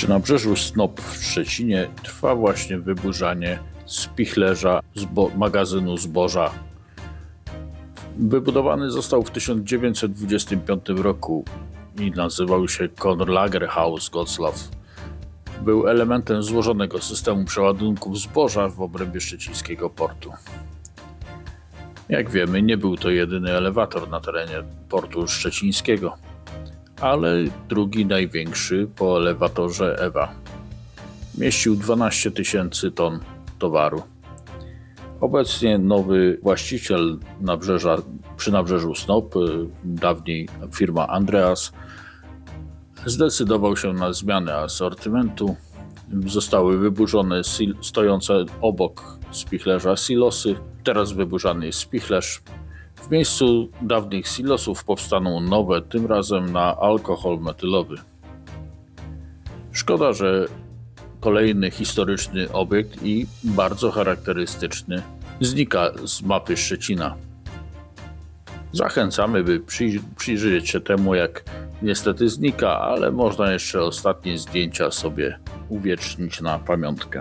Przy nabrzeżu Snop w Szczecinie trwa właśnie wyburzanie spichlerza zbo- magazynu zboża. Wybudowany został w 1925 roku i nazywał się Konlagerhaus Gotslaw. Był elementem złożonego systemu przeładunków zboża w obrębie szczecińskiego portu. Jak wiemy, nie był to jedyny elewator na terenie portu szczecińskiego, ale drugi największy po elewatorze Ewa. Mieścił 12 tysięcy ton towaru. Obecnie nowy właściciel nabrzeża, przy nabrzeżu Snop, y, dawniej firma Andreas, zdecydował się na zmianę asortymentu. Zostały wyburzone stojące obok spichlerza silosy. Teraz wyburzany jest spichlerz. W miejscu dawnych silosów powstaną nowe, tym razem na alkohol metylowy. Szkoda, że kolejny historyczny obiekt i bardzo charakterystyczny znika z mapy Szczecina. Zachęcamy, by przyj- przyjrzeć się temu, jak niestety znika, ale można jeszcze ostatnie zdjęcia sobie uwiecznić na pamiątkę.